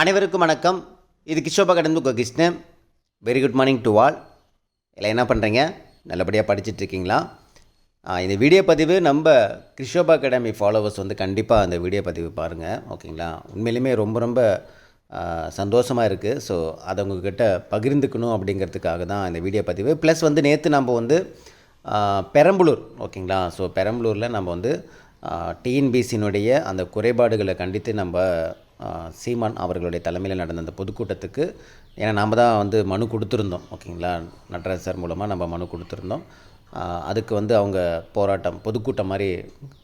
அனைவருக்கும் வணக்கம். இது கிஷோபா கடந்து உங்கள் Krishnan very good morning to all இல்லை என்ன பண்ணுறீங்க நல்லபடியாக படிச்சிட்டு இருக்கீங்களா? இந்த வீடியோ பதிவு நம்ம கிருஷோபா அகாடமி ஃபாலோவர்ஸ் வந்து கண்டிப்பாக அந்த வீடியோ பதிவு பாருங்கள் ஓகேங்களா? உண்மையிலுமே ரொம்ப ரொம்ப சந்தோஷமாக இருக்குது ஸோ அதை உங்ககிட்ட பகிர்ந்துக்கணும் அப்படிங்கிறதுக்காக தான் இந்த வீடியோ பதிவு. ப்ளஸ் வந்து நேற்று நம்ம வந்து பெரம்பலூர் ஓகேங்களா? ஸோ பெரம்பலூரில் நம்ம வந்து டிஎன்பிசியினுடைய அந்த குறைபாடுகளை கண்டித்து நம்ம சீமான் அவர்களுடைய தலைமையில் நடந்த அந்த பொதுக்கூட்டத்துக்கு ஏன்னா நாம் தான் வந்து மனு கொடுத்துருந்தோம் ஓகேங்களா? நடராஜ் சார் மூலமாக நம்ம மனு கொடுத்துருந்தோம். அதுக்கு வந்து அவங்க போராட்டம் பொதுக்கூட்டம் மாதிரி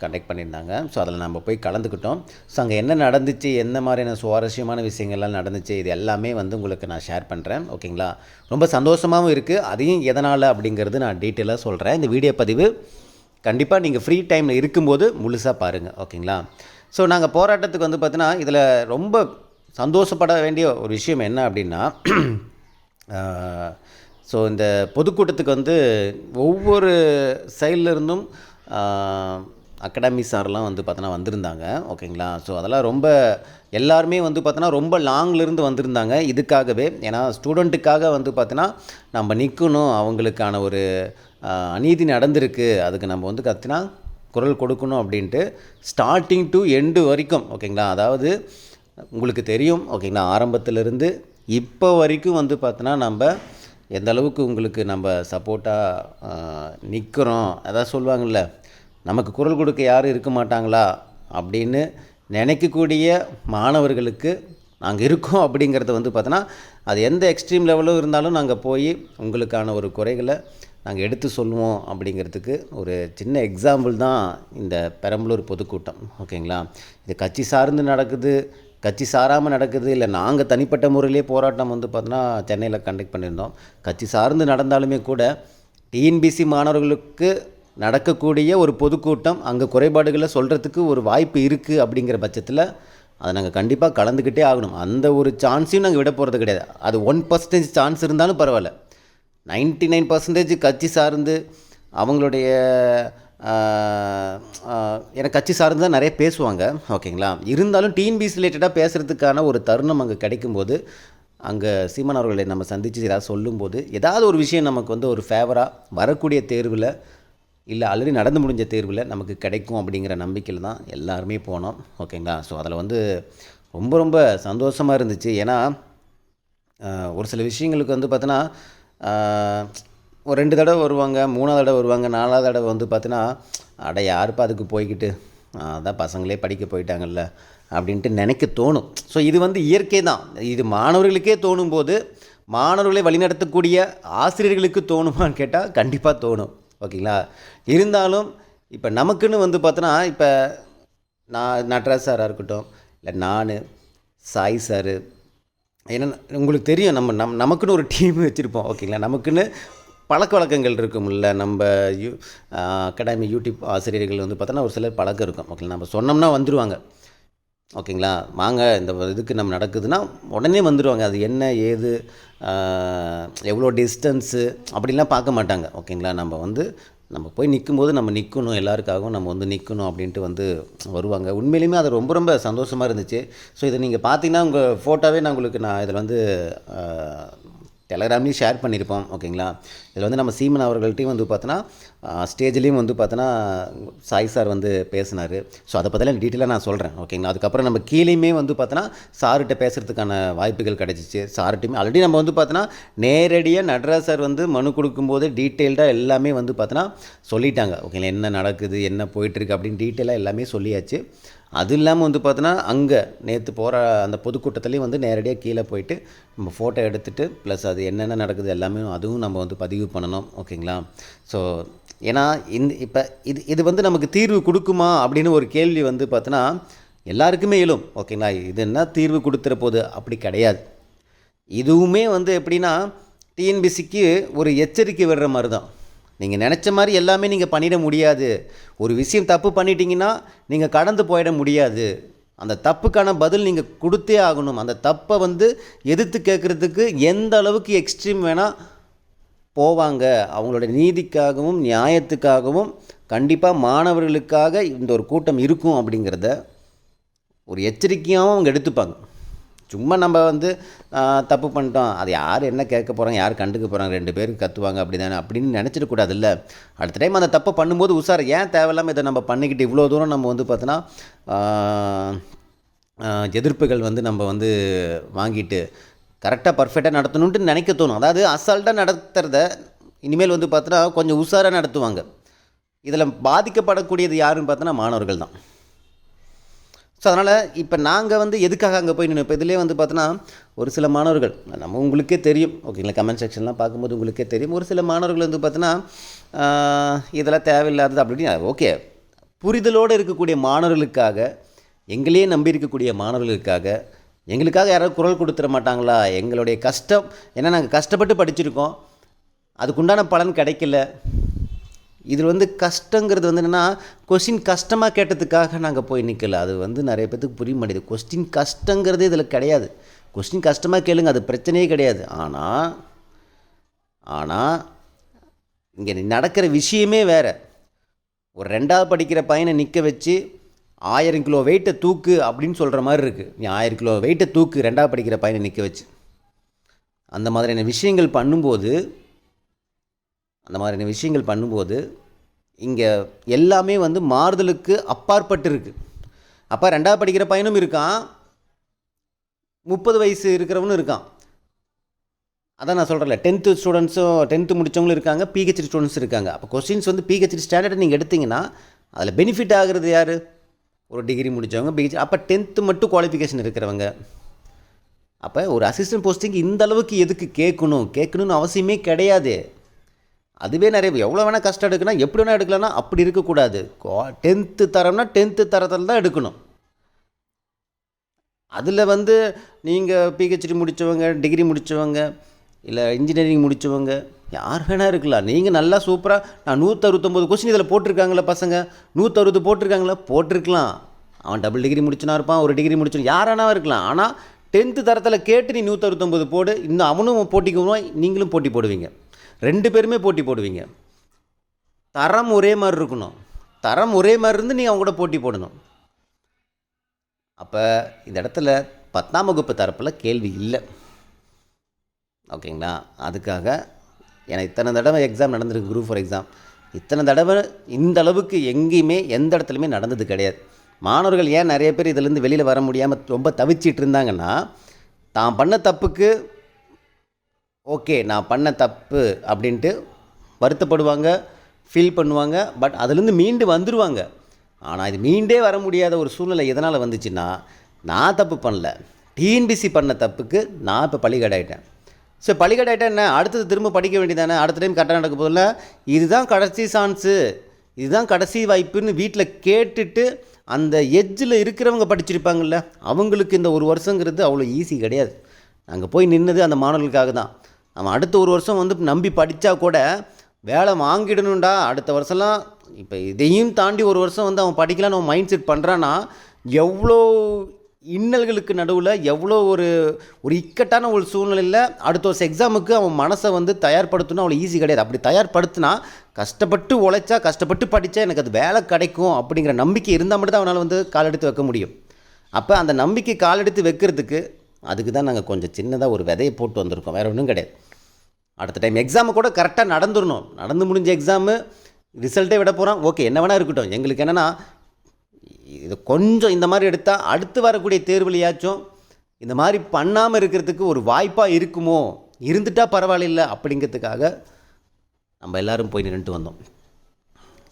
கண்டக்ட் பண்ணியிருந்தாங்க. ஸோ அதில் நம்ம போய் கலந்துக்கிட்டோம். ஸோ அங்கே என்ன நடந்துச்சு என்ன மாதிரியான சுவாரஸ்யமான விஷயங்கள்லாம் நடந்துச்சு இது எல்லாமே வந்து உங்களுக்கு நான் ஷேர் பண்ணுறேன் ஓகேங்களா? ரொம்ப சந்தோஷமாகவும் இருக்குது அதையும் எதனால் அப்படிங்கிறது நான் டீட்டெயிலாக சொல்கிறேன் இந்த வீடியோ பதிவு கண்டிப்பாக நீங்கள் ஃப்ரீ டைமில் இருக்கும்போது முழுசாக பாருங்கள் ஓகேங்களா? ஸோ நாங்கள் போராட்டத்துக்கு வந்து பார்த்தீங்கன்னா இதில் ரொம்ப சந்தோஷப்பட வேண்டிய ஒரு விஷயம் என்ன அப்படின்னா ஸோ இந்த பொதுக்கூட்டத்துக்கு வந்து ஒவ்வொரு சைட்லேருந்தும் அகாடமி சார்லாம் வந்து பார்த்தோன்னா வந்திருந்தாங்க. ஓகேங்களா ஸோ அதெல்லாம் ரொம்ப எல்லாருமே வந்து பார்த்தோன்னா ரொம்ப லாங்லேருந்து வந்திருந்தாங்க. இதுக்காகவே ஏன்னா ஸ்டூடெண்ட்டுக்காக வந்து பார்த்தோன்னா நம்ம நிற்கணும் அவங்களுக்கான ஒரு அநீதி நடந்திருக்கு. அதுக்கு நம்ம வந்து கத்தினா குரல் கொடுக்கணும் அப்படின்ட்டு ஸ்டார்டிங் டு எண்டு வரைக்கும் ஓகேங்களா? அதாவது உங்களுக்கு தெரியும் ஓகேங்களா? ஆரம்பத்திலிருந்து இப்போ வரைக்கும் வந்து பார்த்தோன்னா நம்ம எந்த அளவுக்கு உங்களுக்கு நம்ம சப்போர்ட்டாக நிற்கிறோம் அதான் சொல்லுவாங்கள்ல நமக்கு குரல் கொடுக்க யாரும் இருக்க மாட்டாங்களா? அப்படின்னு நினைக்கக்கூடிய மாணவர்களுக்கு நாங்கள் இருக்கோம் அப்படிங்கிறத வந்து பார்த்தோன்னா அது எந்த எக்ஸ்ட்ரீம் லெவலும் இருந்தாலும் நாங்கள் போய் உங்களுக்கான ஒரு குறைகளை நாங்கள் எடுத்து சொல்லுவோம் அப்படிங்கிறதுக்கு ஒரு சின்ன எக்ஸாம்பிள் தான் இந்த பெரம்பலூர் பொதுக்கூட்டம் ஓகேங்களா? இது கட்சி சார்ந்து நடக்குது கட்சி சாராமல் நடக்குது இல்லை நாங்கள் தனிப்பட்ட முறையிலே போராட்டம் வந்து பார்த்தோன்னா சென்னையில் கண்டக்ட் பண்ணியிருந்தோம். கட்சி சார்ந்து நடந்தாலுமே கூட டிஎன்பிசி மாணவர்களுக்கு நடக்கக்கூடிய ஒரு பொதுக்கூட்டம் அங்கே குறைபாடுகளை சொல்கிறதுக்கு ஒரு வாய்ப்பு இருக்குது அப்படிங்கிற பட்சத்தில் அதை நாங்கள் கண்டிப்பாக கலந்துக்கிட்டே ஆகணும். அந்த ஒரு சான்ஸையும் நாங்கள் விட போகிறது கிடையாது. அது ஒன் பர்சன்டேஜ் சான்ஸ் இருந்தாலும் பரவாயில்ல. நைன்ட்டி நைன் பர்சன்டேஜ் கட்சி சார்ந்து அவங்களுடைய ஆஹ், எனக்கு கட்சி சார்ந்து தான் நிறைய பேசுவாங்க. ஓகேங்களா? இருந்தாலும் டிஎன்பிசி ரிலேட்டடாக பேசுகிறதுக்கான ஒரு தருணம் அங்கே கிடைக்கும்போது அங்கே சீமான் அவர்களை நம்ம சந்தித்து ஏதாவது சொல்லும்போது ஏதாவது ஒரு விஷயம் நமக்கு வந்து ஒரு ஃபேவராக வரக்கூடிய தேர்வில் இல்லை ஆல்ரெடி நடந்து முடிஞ்ச தேர்வில் நமக்கு கிடைக்கும் அப்படிங்கிற நம்பிக்கையில் தான் எல்லாருமே போனோம். ஓகேங்களா? ஸோ அதில் வந்து ரொம்ப ரொம்ப சந்தோஷமாக இருந்துச்சு. ஏன்னா ஒரு சில விஷயங்களுக்கு வந்து பார்த்தோன்னா ஒரு ரெண்டு தடவை வருவாங்க மூணாவது தடவை வருவாங்க நாலாவது தடவை வந்து பார்த்தோன்னா அட யாருப்பா அதுக்கு போய்கிட்டு அதான் பசங்களே படிக்க போயிட்டாங்கல்ல அப்படின்ட்டு நினைக்க தோணும். ஸோ இது வந்து இயற்கை தான். இது மாணவர்களுக்கே தோணும் போது மாணவர்களை வழிநடத்தக்கூடிய ஆசிரியர்களுக்கு தோணுமான்னு கேட்டால் கண்டிப்பாக தோணும். ஓகேங்களா? இருந்தாலும் இப்போ நமக்குன்னு வந்து பார்த்தோன்னா இப்போ நான் நட்ராஜ் சாராக இருக்கட்டும் இல்லை நான் சாய் சாரு ஏன்னா உங்களுக்கு தெரியும் நம்ம நம் நமக்குன்னு ஒரு டீம் வச்சுருப்போம் ஓகேங்களா நமக்குன்னு பழக்க வழக்கங்கள் இருக்கும்ல. நம்ம யூ அகாடமி யூடியூப் ஆசிரியர்கள் வந்து பார்த்தோன்னா ஒரு சிலர் பழக்கம் இருக்கும் ஓகேங்களா நம்ம சொன்னோம்னா வந்துடுவாங்க ஓகேங்களா வாங்க இந்த இதுக்கு நம்ம நடக்குதுன்னா உடனே வந்துடுவாங்க அது என்ன ஏது எவ்வளோ டிஸ்டன்ஸு அப்படிலாம் பார்க்க மாட்டாங்க ஓகேங்களா நம்ம வந்து நம்ம போய் நிற்கும்போது நம்ம நிற்கணும் எல்லாருக்காகவும் நம்ம வந்து நிற்கணும் அப்படின்ட்டு வந்து வருவாங்க. உண்மையிலுமே அது ரொம்ப ரொம்ப சந்தோஷமாக இருந்துச்சு. ஸோ இதை நீங்கள் பார்த்தீங்கன்னா உங்கள் ஃபோட்டோவே நான் உங்களுக்கு நான் இதில் வந்து டெலகிராம்லேயும் ஷேர் பண்ணியிருப்போம் ஓகேங்களா இதில் வந்து நம்ம சீமன் அவர்கள்ட்டையும் வந்து பார்த்தோன்னா ஸ்டேஜ்லேயும் வந்து பார்த்தோன்னா சாய் சார் வந்து பேசினார். ஸோ அதை பற்றிலாம் டீட்டெயிலாக நான் சொல்கிறேன் ஓகேங்களா அதுக்கப்புறம் நம்ம கீழேயுமே வந்து பார்த்தோன்னா சார்கிட்ட பேசுகிறதுக்கான வாய்ப்புகள் கிடச்சிச்சு. சார்கிட்டையுமே ஆல்ரெடி நம்ம வந்து பார்த்தோன்னா நேரடியாக நடராஜ் சார் வந்து மனு கொடுக்கும்போது டீட்டெயில்டாக எல்லாமே வந்து பார்த்தோன்னா சொல்லிட்டாங்க. ஓகேங்களா என்ன நடக்குது என்ன போயிட்டுருக்கு அப்படின்னு டீட்டெயிலாக எல்லாமே சொல்லியாச்சு. அது இல்லாமல் வந்து பார்த்தோன்னா அங்கே நேற்று போகிற அந்த பொதுக்கூட்டத்துலேயும் வந்து நேரடியாக கீழே போயிட்டு நம்ம ஃபோட்டோ எடுத்துகிட்டு ப்ளஸ் அது என்னென்ன நடக்குது எல்லாமே அதுவும் நம்ம வந்து பதிவு பண்ணணும் ஓகேங்களா? ஸோ ஏன்னா இந்த இப்போ இது இது வந்து நமக்கு தீர்வு கொடுக்குமா அப்படின்னு ஒரு கேள்வி வந்து பார்த்தோன்னா எல்லாருக்குமே எழும் ஓகேங்களா? இது என்ன தீர்வு கொடுத்துற போது? அப்படி கிடையாது. இதுவுமே வந்து எப்படின்னா டிஎன்பிசிக்கு ஒரு எச்சரிக்கை விடுற மாதிரி தான் நீங்கள் நினச்ச மாதிரி எல்லாமே நீங்கள் பண்ணிட முடியாது. ஒரு விஷயம் தப்பு பண்ணிட்டீங்கன்னா நீங்கள் கடந்து போயிட முடியாது. அந்த தப்புக்கான பதில் நீங்கள் கொடுத்தே ஆகணும். அந்த தப்பை வந்து எதிர்த்து கேட்குறதுக்கு எந்த அளவுக்கு எக்ஸ்ட்ரீம் வேணால் போவாங்க. அவங்களோட நீதிக்காகவும் நியாயத்துக்காகவும் கண்டிப்பாக மாணவர்களுக்காக இந்த ஒரு கூட்டம் இருக்கும் அப்படிங்கிறத ஒரு எச்சரிக்கையாகவும் அவங்க எடுத்துப்பாங்க. சும்மா நம்ம வந்து தப்பு பண்ணிட்டோம். அது யார் என்ன கேட்க போகிறாங்க யார் கண்டுக்க போகிறாங்க ரெண்டு பேருக்கு கத்துவாங்க அப்படி தானே அப்படின்னு நினச்சிடக்கூடாதுல்ல அடுத்த டைம் அந்த தப்பை பண்ணும்போது உஷார். ஏன் தேவையில்லாமல் இதை நம்ம பண்ணிக்கிட்டு இவ்வளோ தூரம் நம்ம வந்து பார்த்தோன்னா எதிர்ப்புகள் வந்து நம்ம வந்து வாங்கிட்டு கரெக்டாக பர்ஃபெக்டாக நடத்தணுன்ட்டு நினைக்க தோணும். அதாவது அசால்ட்டாக நடத்துறத இனிமேல் வந்து பார்த்தோன்னா கொஞ்சம் உஷாராக நடத்துவாங்க. இதில் பாதிக்கப்படக்கூடியது யாருன்னு பார்த்தோன்னா மாணவர்கள் தான். ஸோ அதனால் இப்போ நாங்கள் வந்து எதுக்காக அங்கே போய் நின்று இப்போ இதிலே வந்து பார்த்தோன்னா ஒரு சில மாணவர்கள் நம்ம உங்களுக்கே தெரியும். ஓகேங்களா கமெண்ட் செக்ஷன்லாம் பார்க்கும்போது உங்களுக்கே தெரியும். ஒரு சில மாணவர்கள் வந்து பார்த்தோன்னா இதெல்லாம் தேவையில்லாதது அப்படின்னு ஓகே புரிதலோடு இருக்கக்கூடிய மாணவர்களுக்காக எங்களையே நம்பி இருக்கக்கூடிய மாணவர்களுக்காக எங்களுக்காக யாராவது குரல் கொடுத்துட மாட்டாங்களா? எங்களுடைய கஷ்டம் ஏன்னா நாங்கள் கஷ்டப்பட்டு படிச்சிருக்கோம். அதுக்குண்டான பலன் கிடைக்கல. இதில் வந்து கஷ்டங்கிறது வந்து என்னென்னா கொஸ்டின் கஷ்டமாக கேட்டதுக்காக நாங்கள் போய் நிற்கல அது வந்து நிறைய பேத்துக்கு புரிய மாட்டேது கொஸ்டின் கஷ்டங்கிறது இதில் கிடையாது. கொஸ்டின் கஷ்டமாக கேளுங்க அது பிரச்சனையே கிடையாது. ஆனால் ஆனால் இங்கே நடக்கிற விஷயமே வேறு. ஒரு ரெண்டாவது படிக்கிற பையனை நிற்க வச்சு ஆயிரம் கிலோ வெயிட்டை தூக்கு அப்படின்னு சொல்கிற மாதிரி இருக்குது நீ ஆயிரம் கிலோ வெயிட்டை தூக்கு ரெண்டாவது படிக்கிற பையனை நிற்க வச்சு. அந்த மாதிரியான விஷயங்கள் பண்ணும்போது அந்த மாதிரியான விஷயங்கள் பண்ணும்போது இங்கே எல்லாமே வந்து மாறுதலுக்கு அப்பாற்பட்டு இருக்குது அப்போ ரெண்டாவது படிக்கிற பையனும் இருக்கான். முப்பது வயசு இருக்கிறவனும் இருக்கான். அதான் நான் சொல்கிறேன் டென்த்து ஸ்டூடெண்ட்ஸும் டென்த்து முடித்தவங்களும் இருக்காங்க பிஹெச்டி ஸ்டூடெண்ட்ஸ் இருக்காங்க. அப்போ கொஸ்டின்ஸ் வந்து பிஹெச்டி ஸ்டாண்டர்ட் நீங்கள் எடுத்தீங்கன்னா அதில் பெனிஃபிட் ஆகுறது யார்? ஒரு டிகிரி முடித்தவங்க பிஹெச்டி அப்போ டென்த்து மட்டும் குவாலிஃபிகேஷன் இருக்கிறவங்க. அப்போ ஒரு அசிஸ்டன்ட் போஸ்டிங் இந்த அளவுக்கு எதுக்கு கேட்கணும்? கேட்கணும்னு அவசியமே கிடையாது. அதுவே நிறைய எவ்வளோ வேணால் கஷ்டம் எடுக்கணும் எப்படி வேணால் எடுக்கலாம்னா அப்படி இருக்கக்கூடாது. டென்த்து தரம்னா டென்த்து தரத்தில் தான் எடுக்கணும். அதில் வந்து நீங்கள் பிஹெச்டி முடித்தவங்க டிகிரி முடித்தவங்க இல்லை இன்ஜினியரிங் முடித்தவங்க யார் வேணால் இருக்கலாம். நீங்கள் நல்லா சூப்பராக நான் நூற்றறுபத்தொம்போது கொஸ்டின் இதில் போட்டிருக்காங்களே பசங்க. நூற்றறுபது போட்டிருக்காங்களா போட்டிருக்கலாம். அவன் டபுள் டிகிரி முடிச்சுனா இருப்பான் ஒரு டிகிரி முடிச்சு யாரானா இருக்கலாம். ஆனால் டென்த்து தரத்தில் கேட்டு நீ நூற்றறுபத்தொம்போது போடு இன்னும் அவனும் போட்டிக்குவோம் நீங்களும் போட்டி போடுவீங்க. ரெண்டு பேருமே போட்டி போடுவீங்க. தரம் ஒரே மாதிரி இருக்கணும். தரம் ஒரே மாதிரி இருந்து நீங்கள் அவங்க கூட போட்டி போடணும். அப்போ இந்த இடத்துல பத்தாம் வகுப்பு தரப்பில் கேள்வி இல்லை. ஓகேங்களா அதுக்காக ஏன்னா இத்தனை தடவை எக்ஸாம் நடந்திருக்கு குரூப் ஃபார் எக்ஸாம் இத்தனை தடவை இந்த அளவுக்கு எங்கேயுமே எந்த இடத்துலையுமே நடந்தது கிடையாது. மாணவர்கள் ஏன் நிறைய பேர் இதிலேருந்து வெளியில் வர முடியாமல் ரொம்ப தவிச்சிட்டு இருந்தாங்கன்னா தான் பண்ண தப்புக்கு ஓகே நான் பண்ண தப்பு அப்படின்ட்டு வருத்தப்படுவாங்க ஃபீல் பண்ணுவாங்க பட் அதுலேருந்து மீண்டு வந்துடுவாங்க ஆனால் இது மீண்டே வர முடியாத ஒரு சூழ்நிலை எதனால் வந்துச்சுன்னா நான் தப்பு பண்ணல. டிஎன்பிசி பண்ண தப்புக்கு நான் இப்போ பழிகடாயிட்டேன். ஸோ பள்ளிக்கடாயிட்டேன் என்ன? அடுத்தது திரும்ப படிக்க வேண்டியதானே? அடுத்த டைம் கரெக்டாக நடக்க போதில் இதுதான் கடைசி சான்ஸு இதுதான் கடைசி வாய்ப்புன்னு வீட்டில் கேட்டுட்டு அந்த எஜ்ஜில் இருக்கிறவங்க படிச்சிருப்பாங்கல்ல அவங்களுக்கு இந்த ஒரு வருஷங்கிறது அவ்வளோ ஈஸி கிடையாது. நாங்கள் போய் நின்னது அந்த மாணவர்களுக்காக தான் அவன் அடுத்த ஒரு வருஷம் வந்து நம்பி படித்தா கூட வேலை வாங்கிடணும்டா. அடுத்த வருஷம்லாம் இப்போ இதையும் தாண்டி ஒரு வருஷம் வந்து அவன் படிக்கலான்னு அவன் மைண்ட் செட் பண்ணுறான்னா எவ்வளோ இன்னல்களுக்கு நடுவில் எவ்வளோ ஒரு ஒரு இக்கட்டான ஒரு சூழ்நிலையில் அடுத்த வருஷம் எக்ஸாமுக்கு அவன் மனசை வந்து தயார்படுத்தணும். அவ்வளோ ஈஸி கிடையாது. அப்படி தயார்படுத்தினா கஷ்டப்பட்டு உழைச்சா கஷ்டப்பட்டு படித்தா எனக்கு அது வேலை கிடைக்கும் அப்படிங்கிற நம்பிக்கை இருந்தால் மட்டும் தான் அவனால் வந்து கால் எடுத்து வைக்க முடியும். அப்போ அந்த நம்பிக்கை கால் எடுத்து வைக்கிறதுக்கு அதுக்கு தான் நாங்கள் கொஞ்சம் சின்னதாக ஒரு விதையை போட்டு வந்திருக்கோம். வேறு ஒன்றும் கிடையாது. அடுத்த டைம் எக்ஸாமு கூட கரெக்டாக நடந்துடணும் நடந்து முடிஞ்ச எக்ஸாமு ரிசல்ட்டே விட போகிறோம் ஓகே என்ன வேணால் இருக்கட்டும். எங்களுக்கு என்னென்னா இது கொஞ்சம் இந்த மாதிரி எடுத்தால் அடுத்து வரக்கூடிய தேர்வுலையாச்சும் இந்த மாதிரி பண்ணாமல் இருக்கிறதுக்கு ஒரு வாய்ப்பாக இருக்குமோ? இருந்துட்டால் பரவாயில்ல அப்படிங்கிறதுக்காக நம்ம எல்லோரும் போய் நின்றுட்டு வந்தோம்.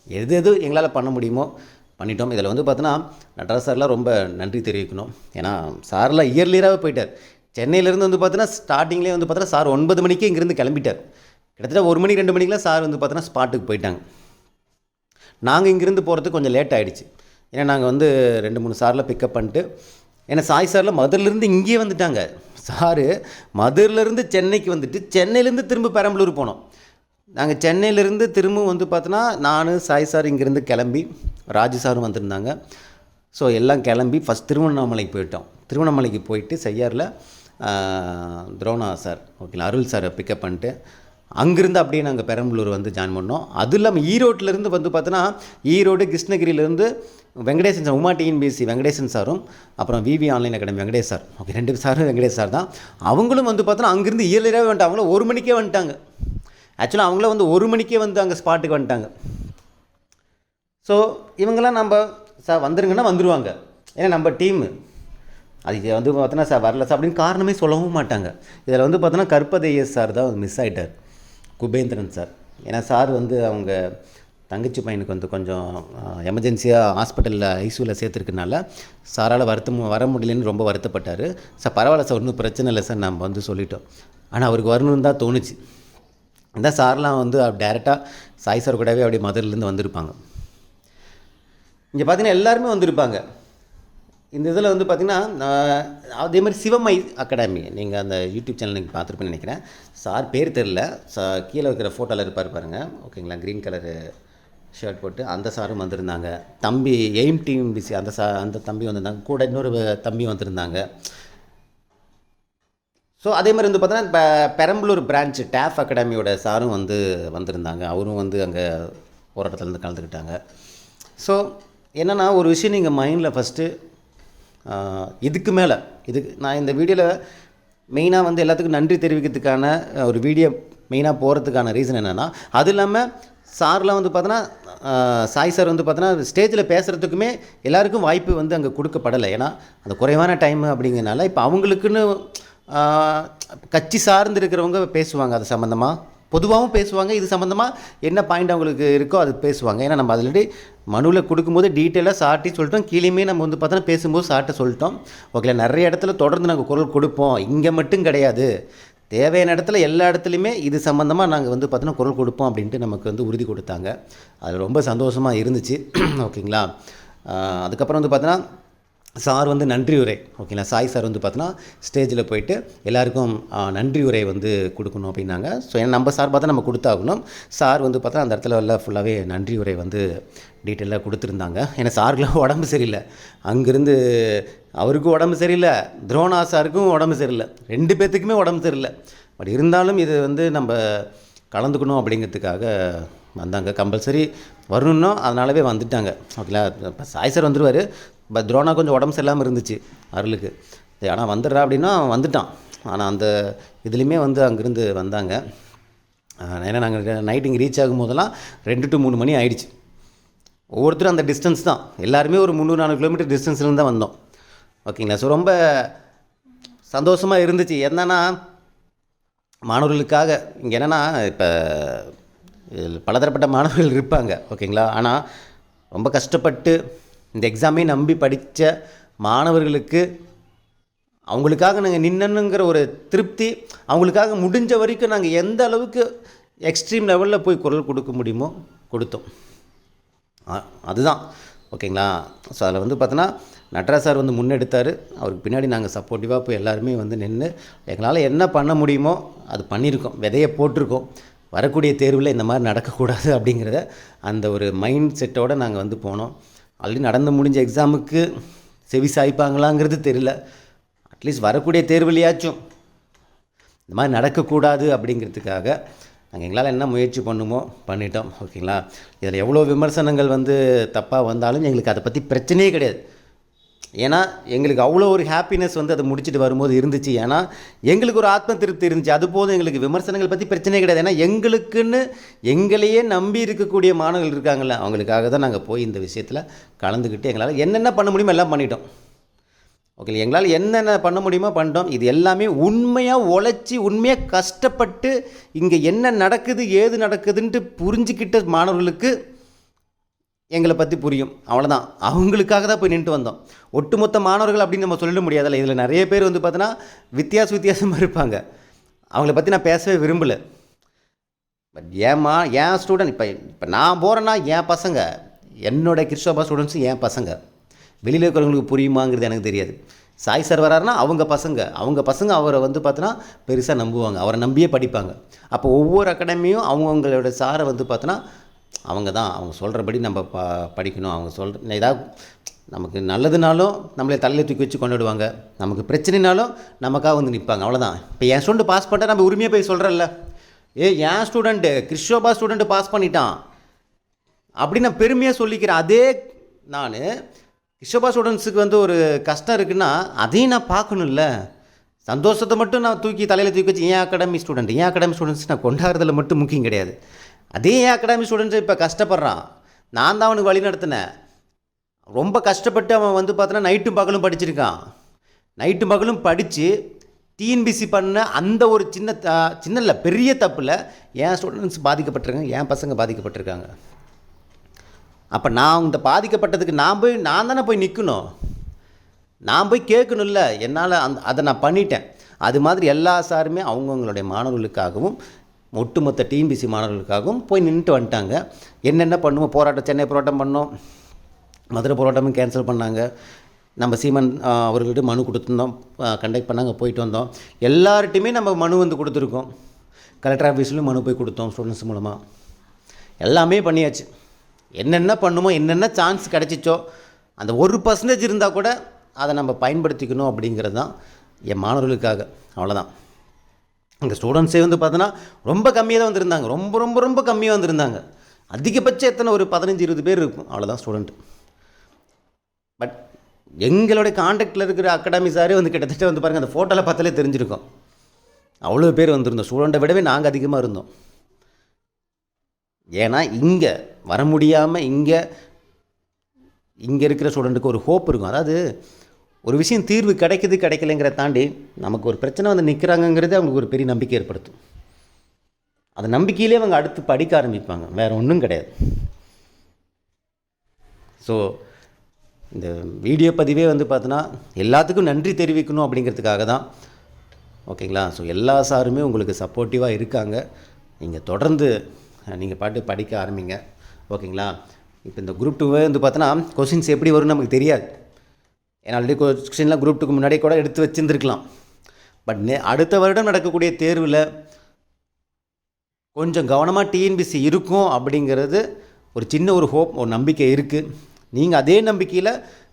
எது எது எங்களால் பண்ண முடியுமோ பண்ணிட்டோம். இதில் வந்து பார்த்தோன்னா நடராஜ் சார்லாம் ரொம்ப நன்றி தெரிவிக்கணும். ஏன்னா சார்லாம் இயர்லியராகவே போயிட்டார். சென்னையிலேருந்து வந்து பார்த்தீங்கன்னா ஸ்டார்டிங்லேயே வந்து பார்த்தோன்னா சார் ஒன்பது மணிக்கே இங்கேருந்து கிளம்பிட்டார். கிட்டத்தட்ட ஒரு மணி ரெண்டு மணிக்கெலாம் சார் வந்து பார்த்தோன்னா ஸ்பாட்டுக்கு போயிட்டாங்க. நாங்கள் இங்கேருந்து போகிறதுக்கு கொஞ்சம் லேட் ஆகிடுச்சு ஏன்னா நாங்கள் வந்து ரெண்டு மூணு சாரில் பிக்கப் பண்ணிட்டு ஏன்னா சாய் சாரில் மதுரிலேருந்து இங்கேயே வந்துட்டாங்க. சாரு மதுரிலேருந்து சென்னைக்கு வந்துட்டு சென்னையிலேருந்து திரும்ப பெரம்பலூர் போனோம். நாங்கள் சென்னையிலேருந்து திரும்ப வந்து பார்த்தோன்னா நான் சாய் சார் இங்கேருந்து கிளம்பி ராஜு சாரும் வந்திருந்தாங்க. ஸோ எல்லாம் கிளம்பி ஃபஸ்ட் திருவண்ணாமலைக்கு போயிட்டோம். திருவண்ணாமலைக்கு போயிட்டு செய்யாரில் துரோணா சார் ஓகேங்களா? அருள் சாரை பிக்கப் பண்ணிட்டு அங்கேருந்து அப்படியே நாங்கள் பெரம்பலூர் வந்து ஜாயின் பண்ணோம். அதுவும் இல்லாமல் ஈரோட்டிலேருந்து வந்து பார்த்தோன்னா ஈரோடு கிருஷ்ணகிரியிலேருந்து வெங்கடேசன் சார் உமா டிஎன்பிஎஸ்சி வெங்கடேசன் சாரும் அப்புறம் V V online academy Venkatesh sir. Okay ரெண்டு சாரும் வெங்கடேஷ் சார் தான். அவங்களும் வந்து பார்த்தோன்னா அங்கேருந்து இயர்லியராகவே வந்துட்டாங்க. அவங்களும் ஒரு மணிக்கே வந்துட்டாங்க. ஆக்சுவலாக அவங்களும் வந்து ஒரு மணிக்கே வந்து அங்கே ஸ்பாட்டுக்கு வந்துட்டாங்க. ஸோ இவங்கெல்லாம் நம்ம சார் வந்துருங்கன்னா வந்துடுவாங்க ஏன்னா நம்ம டீமு அது வந்து பார்த்தோன்னா சார் வரல. சார் அப்படின்னு காரணமே சொல்லவும் மாட்டாங்க. இதில் வந்து பார்த்தோன்னா கற்பதையஸ் சார் தான் மிஸ் ஆகிட்டார் குபேந்திரன் சார் ஏன்னா சார் வந்து அவங்க தங்கச்சி பையனுக்கு வந்து கொஞ்சம் எமர்ஜென்சியாக ஹாஸ்பிட்டலில் ஐசியூவில் சேர்த்துருக்கனால சாரால் வருத்தம் வர முடியலன்னு ரொம்ப வருத்தப்பட்டார். சார் பரவாயில்ல சார் ஒன்றும் பிரச்சனை இல்லை சார் நம்ம வந்து சொல்லிட்டோம். ஆனால் அவருக்கு வரணும்னு தான் தோணுச்சு. இந்த சார்லாம் வந்து டேரெக்டாக சாய் சார் கூடவே அப்படியே மதுரிலேருந்து வந்திருப்பாங்க. இங்கே பார்த்தீங்கன்னா எல்லாருமே வந்திருப்பாங்க. இந்த இதில் வந்து பார்த்திங்கன்னா அதே மாதிரி சிவமை அகாடமி நீங்கள் அந்த யூடியூப் சேனல் நீங்கள் பார்த்துருப்பேன்னு நினைக்கிறேன். சார் பேர் தெரில சா கீழே இருக்கிற ஃபோட்டோவில் இருப்பார் பாருங்கள் ஓகேங்களா? க்ரீன் கலரு ஷர்ட் போட்டு அந்த சாரும் வந்திருந்தாங்க. தம்பி எய்ம் டீம் பிசி அந்த சா அந்த தம்பி வந்திருந்தாங்க. கூட இன்னொரு தம்பி வந்திருந்தாங்க. ஸோ அதே மாதிரி வந்து பார்த்தோன்னா இப்போ பெரம்பலூர் பிரான்ச் டேஃப் அகாடமியோட சாரும் வந்து வந்திருந்தாங்க. அவரும் வந்து அங்கே போராட்டத்துலேருந்து கலந்துக்கிட்டாங்க. ஸோ என்னென்னா ஒரு விஷயம் நீங்கள் மைண்டில் ஃபஸ்ட்டு இதுக்கு மேலே இதுக்கு நான் இந்த வீடியோவில் மெயினாக வந்து எல்லாத்துக்கும் நன்றி தெரிவிக்கிறதுக்கான ஒரு வீடியோ மெயினாக போகிறதுக்கான ரீசன் என்னென்னா அது இல்லாமல் சார்லாம் வந்து பார்த்தோன்னா சாய் சார் வந்து பார்த்தோன்னா ஸ்டேஜில் பேசுகிறதுக்குமே எல்லாருக்கும் வாய்ப்பு வந்து அங்கே கொடுக்கப்படலை. ஏன்னா அந்த குறைவான டைம் அப்படிங்கிறனால இப்போ அவங்களுக்குன்னு கட்சி சார்ந்து இருக்கிறவங்க பேசுவாங்க அது சம்மந்தமாக பொதுவாகவும் பேசுவாங்க. இது சம்மந்தமாக என்ன பாயிண்ட் அவங்களுக்கு இருக்கோ அது பேசுவாங்க. ஏன்னா நம்ம அதில் மனுவில் கொடுக்கும்போது டீட்டெயிலாக சாட்டி சொல்லிட்டோம். கீழேயுமே நம்ம வந்து பார்த்தோன்னா பேசும்போது சாட்ட சொல்லிட்டோம். ஓகே நிறைய இடத்துல தொடர்ந்து நாங்கள் குரல் கொடுப்போம். இங்கே மட்டும் கிடையாது. தேவையான இடத்துல எல்லா இடத்துலையுமே இது சம்மந்தமாக நாங்கள் வந்து பார்த்தோன்னா குரல் கொடுப்போம் அப்படின்ட்டு நமக்கு வந்து உறுதி கொடுத்தாங்க. அது ரொம்ப சந்தோஷமாக இருந்துச்சு. ஓகேங்களா அதுக்கப்புறம் வந்து பார்த்தோன்னா சார் வந்து நன்றி உரை. ஓகேங்களா சாய் சார் வந்து பார்த்தோன்னா ஸ்டேஜில் போயிட்டு எல்லாருக்கும் நன்றி உரை வந்து கொடுக்கணும் அப்படின்னாங்க. ஸோ ஏன்னா நம்ம சார் பார்த்தா நம்ம கொடுத்தாகணும். சார் வந்து பார்த்தா அந்த இடத்துல எல்லாம் ஃபுல்லாகவே நன்றி உரை வந்து டீட்டெயிலாக கொடுத்துருந்தாங்க. ஏன்னா சாருக்குலாம் உடம்பு சரியில்லை. அங்கேருந்து அவருக்கும் உடம்பு சரியில்லை. துரோணா சாருக்கும் உடம்பு சரியில்லை. ரெண்டு பேர்த்துக்குமே உடம்பு சரியில்லை. பட் இருந்தாலும் இது வந்து நம்ம கலந்துக்கணும் அப்படிங்கிறதுக்காக வந்தாங்க. கம்பல்சரி வரணுன்னா அதனாலவே வந்துட்டாங்க. ஓகேங்களா இப்போ சாய் சார் வந்துடுவார் பட் துரோணா கொஞ்சம் உடம்பு சரியில்லாமல் இருந்துச்சு அருளுக்கு. ஆனால் வந்துடுறா அப்படின்னா வந்துட்டான். ஆனால் அந்த இதுலேயுமே வந்து அங்கேருந்து வந்தாங்க. ஏன்னா நாங்கள் நைட் இங்கே ரீச் ஆகும் போதெல்லாம் ரெண்டு டு மூணு மணி ஆயிடுச்சு. ஒவ்வொருத்தரும் அந்த டிஸ்டன்ஸ் தான். எல்லாருமே ஒரு முந்நூறு நானூறு கிலோமீட்டர் டிஸ்டன்ஸ்லேருந்து தான் வந்தோம். ஓகேங்களா? ஸோ ரொம்ப சந்தோஷமாக இருந்துச்சு. என்னன்னா மாணவர்களுக்காக இங்கே என்னென்னா இப்போ பலதரப்பட்ட மாணவர்கள் இருப்பாங்க. ஓகேங்களா? ஆனால் ரொம்ப கஷ்டப்பட்டு இந்த எக்ஸாமே நம்பி படித்த மாணவர்களுக்கு அவங்களுக்காக நாங்கள் நின்னனுங்கிற ஒரு திருப்தி அவங்களுக்காக முடிஞ்ச வரைக்கும் நாங்கள் எந்த அளவுக்கு எக்ஸ்ட்ரீம் லெவலில் போய் குரல் கொடுக்க முடியுமோ கொடுத்தோம். அதுதான். ஓகேங்களா? ஸோ அதில் வந்து பார்த்தோன்னா நட்ராஜ் சார் வந்து முன்னெடுத்தார். அவருக்கு பின்னாடி நாங்கள் சப்போர்ட்டிவாக போய் எல்லாருமே வந்து நின்று எங்களால் என்ன பண்ண முடியுமோ அது பண்ணியிருக்கோம் விதையை போட்டிருக்கோம். வரக்கூடிய தேர்வில் இந்த மாதிரி நடக்கக்கூடாது அப்படிங்கிறத அந்த ஒரு மைண்ட் செட்டோடு நாங்கள் வந்து போனோம். ஆல்ரெடி நடந்து முடிஞ்ச எக்ஸாமுக்கு செவி சாய்ப்பாங்களாங்கிறது தெரியல. அட்லீஸ்ட் வரக்கூடிய தேர்வுலையாச்சும் இந்த மாதிரி நடக்கக்கூடாது அப்படிங்கிறதுக்காக நாங்கள் எங்களால் என்ன முயற்சி பண்ணுமோ பண்ணிட்டோம் ஓகேங்களா இதில் எவ்வளோ விமர்சனங்கள் வந்து தப்பாக வந்தாலும் எங்களுக்கு அதை பற்றி பிரச்சனையே கிடையாது. ஏன்னா எங்களுக்கு அவ்வளோ ஒரு ஹாப்பினஸ் வந்து அதை முடிச்சுட்டு வரும்போது இருந்துச்சு. ஏன்னா எங்களுக்கு ஒரு ஆத்ம திருப்தி இருந்துச்சு. அது போதும் எங்களுக்கு விமர்சனங்கள் பற்றி பிரச்சனையே கிடையாது. ஏன்னா எங்களுக்குன்னு எங்களையே நம்பி இருக்கக்கூடிய மாணவர்கள் இருக்காங்கள்ல அவங்களுக்காக தான் நாங்கள் போய் இந்த விஷயத்தில் கலந்துக்கிட்டு எங்களால் என்னென்ன பண்ண முடியுமோ எல்லாம் பண்ணிட்டோம். ஓகே எங்களால் என்னென்ன பண்ண முடியுமோ பண்ணிட்டோம். இது எல்லாமே உண்மையாக உழைச்சி உண்மையாக கஷ்டப்பட்டு இங்கே என்ன நடக்குது ஏது நடக்குதுன்ட்டு புரிஞ்சுக்கிட்ட மாணவர்களுக்கு எங்களை பற்றி புரியும். அவ்வளோதான் அவங்களுக்காக தான் போய் நின்றுட்டு வந்தோம். ஒட்டுமொத்த மாணவர்கள் அப்படின்னு நம்ம சொல்லிட முடியாதுல்ல. இதில் நிறைய பேர் வந்து பார்த்தோன்னா வித்தியாச வித்தியாசமாக இருப்பாங்க. அவங்கள பற்றி நான் பேசவே விரும்பலை. பட் ஏம்மா என் ஸ்டூடெண்ட் இப்போ இப்போ நான் போகிறேன்னா என் பசங்க என்னோடய கிறிஸ்டோபா ஸ்டூடெண்ட்ஸும் என் பசங்க. வெளியில் இருக்கிறவங்களுக்கு புரியுமாங்கிறது எனக்கு தெரியாது. சாய் சார் வராருன்னா அவங்க பசங்க. அவங்க பசங்க அவரை வந்து பார்த்தோன்னா பெருசாக நம்புவாங்க. அவரை நம்பியே படிப்பாங்க. அப்போ ஒவ்வொரு அகாடமியும் அவங்கவுங்களோட சாரை வந்து பார்த்தோன்னா அவங்க தான் அவங்க சொல்கிறபடி நம்ம ப படிக்கணும். அவங்க சொல்கிற ஏதாவது நமக்கு நல்லதுனாலும் நம்மளை தலையில் தூக்கி வச்சு கொண்டாடுவாங்க. நமக்கு பிரச்சனைனாலும் நமக்காக வந்து நிற்பாங்க. அவ்வளோதான் இப்போ என் ஸ்டூடெண்ட் பாஸ் பண்ணிட்டா நம்ம உரிமையாக போய் சொல்கிறல்ல ஏ என் ஸ்டூடெண்ட்டு கிறிஸ்டோபா ஸ்டூடெண்ட்டு பாஸ் பண்ணிட்டான். அப்படி நான் பெருமையாக சொல்லிக்கிறேன். அதே நான் கிஷோபா ஸ்டூடெண்ட்ஸுக்கு வந்து ஒரு கஷ்டம் இருக்குன்னா அதையும் நான் பார்க்கணும்ல. சந்தோஷத்தை மட்டும் நான் தூக்கி தலையில் தூக்கி வச்சு ஏன் அகாடமி ஸ்டூடெண்ட் ஏன் அகாடமி ஸ்டூடெண்ட்ஸ் நான் கொண்டாடுறதுல மட்டும் முக்கியம் கிடையாது. அதே ஏன் அகாடமி ஸ்டூடெண்ட்ஸ் இப்போ கஷ்டப்படுறான். நான் தான் அவனுக்கு வழி நடத்தினேன். ரொம்ப கஷ்டப்பட்டு அவன் வந்து பார்த்தோன்னா நைட்டும் பகலும் படிச்சிருக்கான். நைட்டும் பகலும் படித்து டிஎன்பிசி பண்ண அந்த ஒரு சின்ன த- சின்ன இல்லை பெரிய தப்பில் என் ஸ்டூடெண்ட்ஸ் பாதிக்கப்பட்டிருக்காங்க என் பசங்க பாதிக்கப்பட்டிருக்காங்க. அப்போ நான் இந்த பாதிக்கப்பட்டதுக்கு நான் போய் நான் தானே போய் நிற்கணும் நான் போய் கேட்கணும்ல என்னால் அந் அதை நான் பண்ணிட்டேன். அது மாதிரி எல்லா சாருமே அவங்கவுங்களுடைய மாணவர்களுக்காகவும் ஒட்டுமொத்த டிஎன்பிசி மாணவர்களுக்காகவும் போய் நின்றுட்டு வந்துட்டாங்க. என்னென்ன பண்ணுவோம்? போராட்டம் சென்னை போராட்டம் பண்ணோம். மதுரை போராட்டமும் கேன்சல் பண்ணாங்க. நம்ம சீமன் ஆ, அவர்கள்ட்ட மனு கொடுத்துருந்தோம். கண்டக்ட் பண்ணாங்க போயிட்டு வந்தோம். எல்லார்ட்டையுமே நம்ம மனு வந்து கொடுத்துருக்கோம். கலெக்டர் ஆஃபீஸ்லையும் மனு போய் கொடுத்தோம் ஸ்டூடெண்ட்ஸ் மூலமாக எல்லாமே பண்ணியாச்சு. என்னென்ன பண்ணுமோ என்னென்ன சான்ஸ் கிடச்சிச்சோ அந்த ஒரு பர்சன்டேஜ் இருந்தால் கூட அதை நம்ம பயன்படுத்திக்கணும் அப்படிங்கிறது தான் என் மாணவர்களுக்காக. அவ்வளோதான் இந்த ஸ்டூடெண்ட்ஸே வந்து பார்த்தோன்னா ரொம்ப கம்மியாக தான் வந்திருந்தாங்க. ரொம்ப ரொம்ப ரொம்ப கம்மியாக வந்திருந்தாங்க. அதிகபட்சம் எத்தனை? ஒரு பதினஞ்சு இருபது பேர் இருக்கும். அவ்வளோதான் ஸ்டூடெண்ட் பட் எங்களுடைய காண்டாக்டில் இருக்கிற அகாடமி சாரே வந்து கிட்டத்தட்ட வந்து பாருங்கள் அந்த ஃபோட்டோவில் பார்த்தாலே தெரிஞ்சிருக்கும். அவ்வளோ பேர் வந்திருந்தோம். ஸ்டூடெண்ட்டை விடவே நாங்கள் அதிகமாக இருந்தோம். ஏன்னா இங்கே வர முடியாமல் இங்கே இங்கே இருக்கிற ஸ்டூடெண்ட்டுக்கு ஒரு ஹோப் இருக்கும். அதாவது ஒரு விஷயம் தீர்வு கிடைக்குது கிடைக்கலைங்கிற தாண்டி நமக்கு ஒரு பிரச்சனை வந்து நிற்கிறாங்கங்கிறது அவங்களுக்கு ஒரு பெரிய நம்பிக்கை ஏற்படுத்தும். அந்த நம்பிக்கையிலே அவங்க அடுத்து படிக்க ஆரம்பிப்பாங்க. வேறு ஒன்றும் கிடையாது. ஸோ இந்த வீடியோ பதிவே வந்து பார்த்தோன்னா எல்லாத்துக்கும் நன்றி தெரிவிக்கணும் அப்படிங்கிறதுக்காக தான். ஓகேங்களா ஸோ எல்லா சாருமே உங்களுக்கு சப்போர்ட்டிவாக இருக்காங்க. நீங்கள் தொடர்ந்து நீங்கள் பாட்டு படிக்க ஆரம்பிங்க. ஓகேங்களா இப்போ இந்த குரூப் டூவே வந்து பார்த்தோன்னா கொஷின்ஸ் எப்படி வரும்னு நமக்கு தெரியாது. ஏன்னா ஆல்ரெடி கொஸ்டின்லாம் குரூப் டூக்கு முன்னாடியே கூட எடுத்து வச்சுருந்துருக்கலாம். பட் நே அடுத்த வருடம் நடக்கக்கூடிய தேர்வில் கொஞ்சம் கவனமாக டிஎன்பிசி இருக்கும் அப்படிங்கிறது ஒரு சின்ன ஒரு ஹோப் ஒரு நம்பிக்கை இருக்குது நீங்கள் அதே நம்பிக்கையில்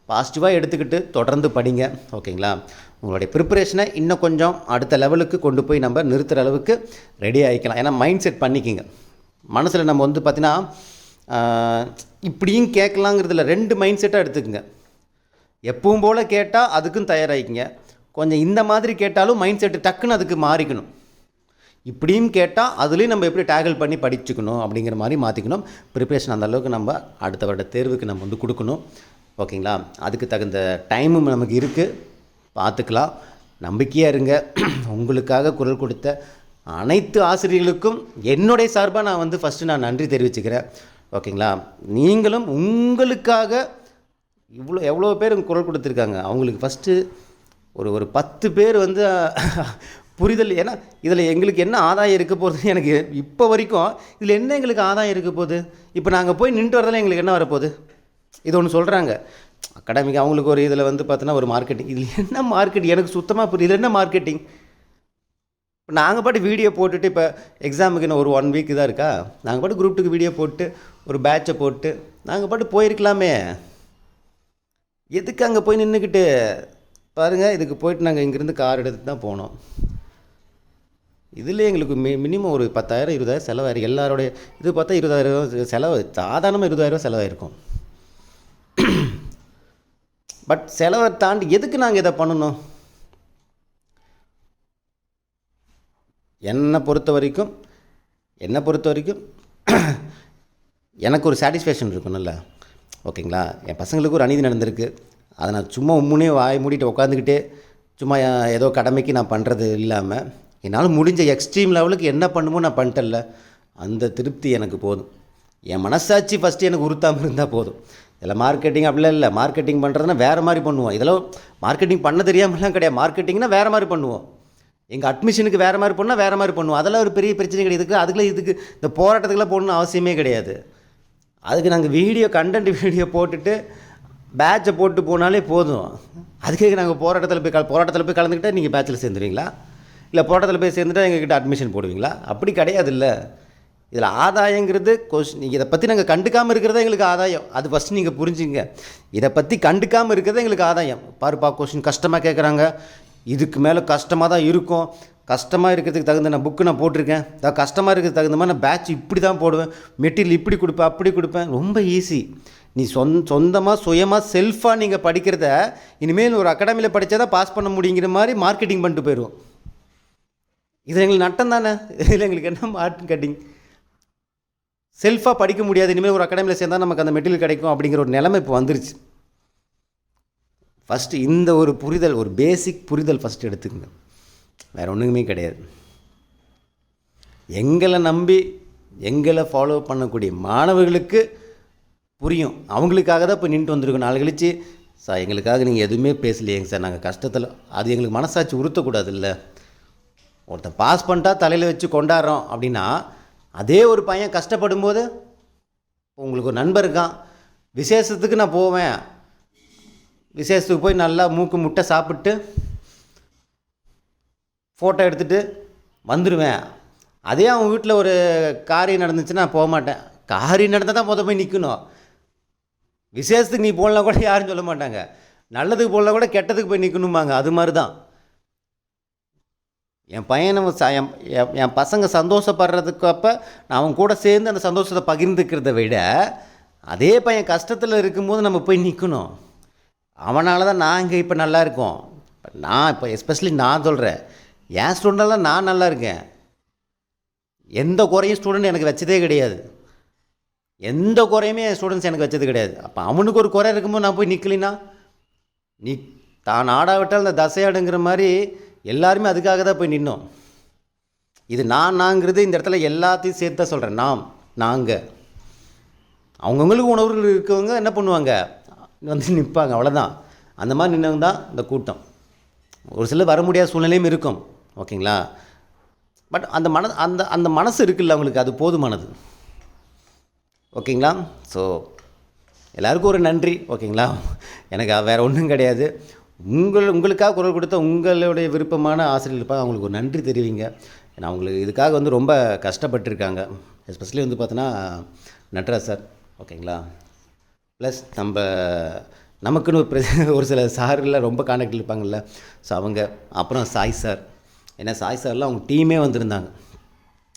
பாசிட்டிவாக எடுத்துக்கிட்டு தொடர்ந்து படிங்க ஓகேங்களா உங்களுடைய ப்ரிப்பரேஷனை இன்னும் கொஞ்சம் அடுத்த லெவலுக்கு கொண்டு போய் நம்ம நிறுத்துகிற அளவுக்கு ரெடி ஆகிக்கலாம். ஏன்னா மைண்ட் செட் பண்ணிக்கிங்க. மனசில் நம்ம வந்து பார்த்திங்கன்னா இப்படியும் கேட்கலாங்கிறதுல ரெண்டு மைண்ட் செட்டாக எடுத்துக்கோங்க. எப்பவும் போல் கேட்டால் அதுக்கும் தயாராகிக்கிங்க கொஞ்சம் இந்த மாதிரி கேட்டாலும் மைண்ட் செட்டு டக்குன்னு அதுக்கு மாறிக்கணும். இப்படியும் கேட்டால் அதுலேயும் நம்ம எப்படி டேக்கிள் பண்ணி படிச்சுக்கணும் அப்படிங்கிற மாதிரி மாற்றிக்கணும் ப்ரிப்பரேஷன் அந்த அளவுக்கு நம்ம அடுத்த வருட தேர்வுக்கு நம்ம வந்து கொடுக்கணும். ஓகேங்களா? அதுக்கு தகுந்த டைமும் நமக்கு இருக்குது பார்த்துக்கலாம். நம்பிக்கையாக இருங்க. உங்களுக்காக குரல் கொடுத்த அனைத்து ஆசிரியர்களுக்கும் என்னுடைய சார்பாக நான் வந்து ஃபஸ்ட்டு நான் நன்றி தெரிவிச்சுக்கிறேன். ஓகேங்களா? நீங்களும் உங்களுக்காக இவ்வளோ எவ்வளோ பேர் குரல் கொடுத்துருக்காங்க? அவங்களுக்கு ஃபஸ்ட்டு ஒரு ஒரு பத்து பேர் வந்து புரிதல் ஏன்னா இதில் எங்களுக்கு என்ன ஆதாயம் இருக்க போகுது? எனக்கு இப்போ வரைக்கும் இதில் என்ன எங்களுக்கு ஆதாயம் இருக்க போகுது? இப்போ நாங்கள் போய் நின்று வரதில் எங்களுக்கு என்ன வரப்போகுது? இது ஒன்று சொல்கிறாங்க அகாடமிக் அவங்களுக்கு ஒரு இதில் வந்து பார்த்தோன்னா ஒரு மார்க்கெட்டிங் இதில் என்ன மார்க்கெட்டிங் எனக்கு சுத்தமாக புரியுது இதில் என்ன மார்க்கெட்டிங் இப்போ நாங்கள் பாட்டு வீடியோ போட்டுட்டு இப்போ எக்ஸாமுக்கு இன்னும் ஒரு ஒன் வீக் தான் இருக்கா? நாங்கள் பாட்டு குரூப் டூக்கு வீடியோ போட்டு ஒரு பேட்சை போட்டு நாங்கள் பாட்டு போயிருக்கலாமே. எதுக்கு அங்கே போய் நின்றுக்கிட்டு பாருங்கள் இதுக்கு போயிட்டு நாங்கள் இங்கேருந்து கார் எடுத்து தான் போனோம். இதில் எங்களுக்கு மி மினிமம் ஒரு பத்தாயிரம் இருபதாயிரம் செலவாயிரும் எல்லாரோடைய இது பார்த்தா இருபதாயிரம் செலவு சாதாரணமாக இருபதாயிரம் செலவாயிருக்கும். பட் செலவை தாண்டி எதுக்கு நாங்கள் இதை பண்ணணும்? என்னை பொறுத்த வரைக்கும் என்னை பொறுத்த வரைக்கும் எனக்கு ஒரு சாட்டிஸ்ஃபேக்ஷன் இருக்கணும்ல. ஓகேங்களா? என் பசங்களுக்கு ஒரு அநீதி நடந்திருக்கு. அதை நான் சும்மா உம்முனே வாய் மூடிட்டு உட்காந்துக்கிட்டே சும்மா ஏதோ கடமைக்கு நான் பண்ணுறது இல்லாமல் என்னால் முடிஞ்ச எக்ஸ்ட்ரீம் லெவலுக்கு என்ன பண்ணுமோ நான் பண்ணிட்டேன்ல. அந்த திருப்தி எனக்கு போதும். என் மனசாட்சி ஃபஸ்ட்டு எனக்கு உறுத்தாமல் இருந்தால் போதும். இதில் மார்க்கெட்டிங் அப்படிலாம் இல்லை. மார்க்கெட்டிங் பண்ணுறதுனா வேறு மாதிரி பண்ணுவோம். இதெல்லாம் மார்க்கெட்டிங் பண்ண தெரியாமலாம் கிடையாது. மார்க்கெட்டிங்னா வேறு மாதிரி பண்ணுவோம். எங்கள் அட்மிஷனுக்கு வேறு மாதிரி பண்ணால் வேறு மாதிரி பண்ணுவோம். அதெல்லாம் ஒரு பெரிய பிரச்சனை கிடையாது. இதுக்கு இதுக்கு இந்த போராட்டத்துக்குலாம் போகணும்னு அவசியமே கிடையாது. அதுக்கு நாங்கள் வீடியோ கண்டென்ட் வீடியோ போட்டுட்டு பேட்சை போட்டு போனாலே போதும். அதுக்கே நாங்கள் போராட்டத்தில் போய் கல- போராட்டத்தில் போய் கலந்துக்கிட்டால் நீங்கள் பேட்சில் சேர்ந்துருவீங்களா? இல்லை போராட்டத்தில் போய் சேர்ந்துட்டா எங்ககிட்ட அட்மிஷன் போடுவீங்களா? அப்படி கிடையாது இல்லை இதில் ஆதாயங்கிறது கொஸ் நீங்கள் இதை பற்றி நாங்கள் கண்டுக்காமல் இருக்கிறதே எங்களுக்கு ஆதாயம். அது ஃபஸ்ட்டு நீங்கள் புரிஞ்சுங்க. இதை பற்றி கண்டுக்காமல் இருக்கிறதே எங்களுக்கு ஆதாயம். பாருப்பா கொஷின் கஷ்டமாக கேட்குறாங்க இதுக்கு மேலே கஷ்டமாக தான் இருக்கும். கஷ்டமாக இருக்கிறதுக்கு தகுந்த நான் புக்கு நான் போட்டிருக்கேன். அதான் கஷ்டமாக இருக்கிறதுக்கு தகுந்த மாதிரி நான் பேட்ச் இப்படி தான் போடுவேன். மெட்டீரியல் இப்படி கொடுப்பேன் அப்படி கொடுப்பேன். ரொம்ப ஈஸி நீ சொந் சொந்தமாக சுயமாக செல்ஃபாக நீங்கள் படிக்கிறத இனிமேல் ஒரு அகாடமியில் படித்தா தான் பாஸ் பண்ண முடியுங்கிற மாதிரி மார்க்கெட்டிங் பண்ணிட்டு போயிடுவோம். இது எங்களுக்கு நட்டம் தானே? இதில் எங்களுக்கு என்ன மார்க்கெட்டிங் செல்ஃபாக படிக்க முடியாது. இனிமேல் ஒரு அகாடமியில் சேர்ந்தால் நமக்கு அந்த மெட்டீரியல் கிடைக்கும் அப்படிங்கிற ஒரு நிலைமை இப்போ வந்துருச்சு. ஃபஸ்ட்டு இந்த ஒரு புரிதல் ஒரு பேசிக் புரிதல் ஃபஸ்ட்டு எடுத்துக்கங்க. வேறு ஒன்றுமே கிடையாது. எங்களை நம்பி எங்களை ஃபாலோ பண்ணக்கூடிய மாணவர்களுக்கு புரியும். அவங்களுக்காக தான் இப்போ நின்றுட்டு வந்திருக்கோம். நாள் கழிச்சு சார் எங்களுக்காக நீங்கள் எதுவுமே பேசலையேங்க சார் நாங்கள் கஷ்டத்தில் அது எங்களுக்கு மனசாட்சி உறுத்தக்கூடாது இல்லை ஒருத்தன் பாஸ் பண்ணிட்டா தலையில் வச்சு கொண்டாடுறோம் அப்படின்னா அதே ஒரு பையன் கஷ்டப்படும் போது உங்களுக்கு ஒரு நண்பர் இருக்கான். விசேஷத்துக்கு நான் போவேன். விசேஷத்துக்கு போய் நல்லா மூக்கு முட்டை சாப்பிட்டு ஃபோட்டோ எடுத்துகிட்டு வந்துடுவேன் அதே அவன் வீட்டில் ஒரு காரியம் நடந்துச்சுன்னா போக மாட்டேன் காரியம் நடந்தால் தான் முத போய் நிற்கணும் விசேஷத்துக்கு நீ போகலாம் கூட யாரும் சொல்ல மாட்டாங்க. நல்லதுக்கு போகலாம் கூட கெட்டதுக்கு போய் நிற்கணும்பாங்க அது மாதிரி தான் என் பையனை ச- என் என் என் பசங்க சந்தோஷப்படுறதுக்கு அப்போ நான் அவன் கூட சேர்ந்து அந்த சந்தோஷத்தை பகிர்ந்துக்கிறத விட அதே பையன் கஷ்டத்தில் இருக்கும்போது நம்ம போய் நிற்கணும் அவனால தான் நான் இங்கே இப்போ நல்லா இருக்கோம். நான் இப்போ எஸ்பெஷலி நான் சொல்கிறேன் என் ஸ்டூடெண்டெல்லாம் நான் நல்லா இருக்கேன். எந்த குறையும் ஸ்டூடெண்ட் எனக்கு வச்சதே கிடையாது. எந்த குறையுமே என் ஸ்டூடெண்ட்ஸ் எனக்கு வச்சது கிடையாது. அப்போ அவனுக்கு ஒரு குறை இருக்கும்போது நான் போய் நிற்கலினா நீ தான் ஆடாவிட்டால் இந்த தசையாடுங்கிற மாதிரி எல்லாருமே அதுக்காக தான் போய் நின்னோம். இது நான் நாங்கிறது இந்த இடத்துல எல்லாத்தையும் சேர்த்து தான் சொல்கிறேன் நாம் நாங்கள் அவங்கவுங்களுக்கு உணவுகள் இருக்கவங்க என்ன பண்ணுவாங்க? வந்து நிற்பாங்க அவ்வளோதான் அந்த மாதிரி நின்றவங்க தான் இந்த கூட்டம். ஒரு சிலர் வர முடியாத சூழ்நிலையும் இருக்கும். ஓகேங்களா? பட் அந்த மன அந்த அந்த மனசு இருக்குல்ல அவங்களுக்கு அது போதுமானது. ஓகேங்களா? ஸோ எல்லாருக்கும் ஒரு நன்றி ஓகேங்களா? எனக்கு வேறு ஒன்றும் கிடையாது. உங்கள் உங்களுக்காக குரல் கொடுத்த உங்களுடைய விருப்பமான ஆசிரியர் இருப்பாங்க அவங்களுக்கு ஒரு நன்றி தெரிவிங்க. ஏன்னா அவங்களுக்கு இதுக்காக வந்து ரொம்ப கஷ்டப்பட்டிருக்காங்க. எஸ்பெஷலி வந்து பார்த்தோன்னா நட்ராஜ் சார் ஓகேங்களா? ப்ளஸ் நம்ம நமக்குன்னு ஒரு ஒரு சில சார்களில் ரொம்ப கான்டாக்ட் இருப்பாங்கல்ல. ஸோ அவங்க அப்புறம் சாய் சார் ஏன்னா சாய் சார்லாம் அவங்க டீமே வந்திருந்தாங்க.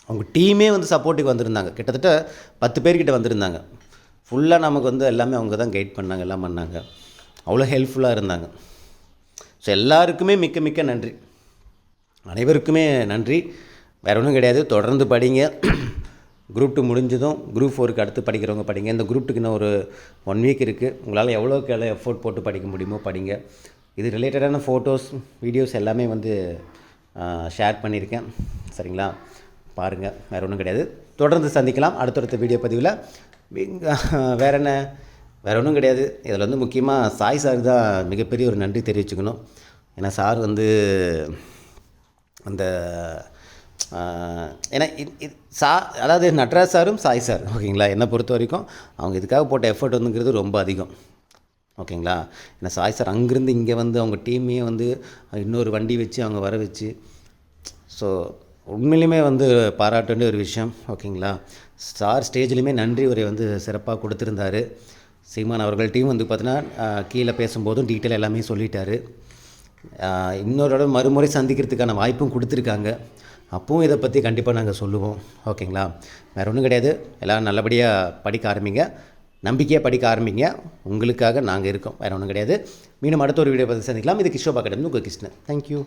அவங்க டீமே வந்து சப்போர்ட்டுக்கு வந்திருந்தாங்க. கிட்டத்தட்ட பத்து பேர்கிட்ட வந்திருந்தாங்க. ஃபுல்லாக நமக்கு வந்து எல்லாமே அவங்க தான் கைட் பண்ணாங்க எல்லாம் பண்ணாங்க. அவ்வளோ ஹெல்ப்ஃபுல்லாக இருந்தாங்க. ஸோ எல்லாருக்குமே மிக்க மிக்க நன்றி. அனைவருக்குமே நன்றி. வேற ஒன்றும் கிடையாது. தொடர்ந்து படிங்க. குரூப் டூ முடிஞ்சதும் குரூப் ஃபோருக்கு அடுத்து படிக்கிறவங்க படிங்க. இந்த குரூப் டூக்கு இன்னும் ஒரு ஒன் வீக் இருக்குது உங்களால் எவ்வளோக்கு எவ்வளோ எஃபோர்ட் போட்டு படிக்க முடியுமோ படிங்க. இது ரிலேட்டடான ஃபோட்டோஸ் வீடியோஸ் எல்லாமே வந்து ஷேர் பண்ணியிருக்கேன். சரிங்களா? பாருங்கள் வேறு ஒன்றும் கிடையாது. தொடர்ந்து சந்திக்கலாம். அடுத்தடுத்த வீடியோ பதிவில். வேறு என்ன? வேறு ஒன்றும் கிடையாது. இதில் வந்து முக்கியமாக சாய் சார் தான் மிகப்பெரிய ஒரு நன்றி தெரிவிச்சுக்கணும். ஏன்னா சார் வந்து அந்த ஏன்னா இது சா அதாவது நட்ராஜ் சாரும் சாய் சார் ஓகேங்களா? என்னை பொறுத்த வரைக்கும் அவங்க இதுக்காக போட்ட எஃபர்ட் வந்துங்கிறது ரொம்ப அதிகம். ஓகேங்களா? ஏன்னா சாய் சார் அங்கேருந்து இங்கே வந்து அவங்க டீமையே வந்து இன்னொரு வண்டி வச்சு அவங்க வர வச்சு ஸோ உண்மையிலுமே வந்து பாராட்ட வேண்டிய ஒரு விஷயம் ஓகேங்களா? ஸ்டார் ஸ்டேஜ்லேயுமே நன்றி உரை வந்து சிறப்பாக கொடுத்துருந்தாரு. சீமான் அவர்கள் டீம் வந்து பார்த்தீங்கன்னா கீழே பேசும்போதும் டீட்டெயில் எல்லாமே சொல்லிட்டாரு. இன்னொரு தடவை மறுமுறை சந்திக்கிறதுக்கான வாய்ப்பும் கொடுத்துருக்காங்க. அப்பவும் இதை பற்றி கண்டிப்பாக நாங்கள் சொல்லுவோம் ஓகேங்களா? வேறு ஒன்றும் கிடையாது. எல்லோரும் நல்லபடியாக படிக்க ஆரம்பிங்க. நம்பிக்கையாக படிக்க ஆரம்பிங்க. உங்களுக்காக நாங்கள் இருக்கோம். வேறு ஒன்றும் கிடையாது. மீண்டும் அடுத்த ஒரு வீடியோ பார்த்து சந்திக்கலாம். இது கிஷோபா கடந்து உங்கள் கிருஷ்ணன். தேங்க்யூ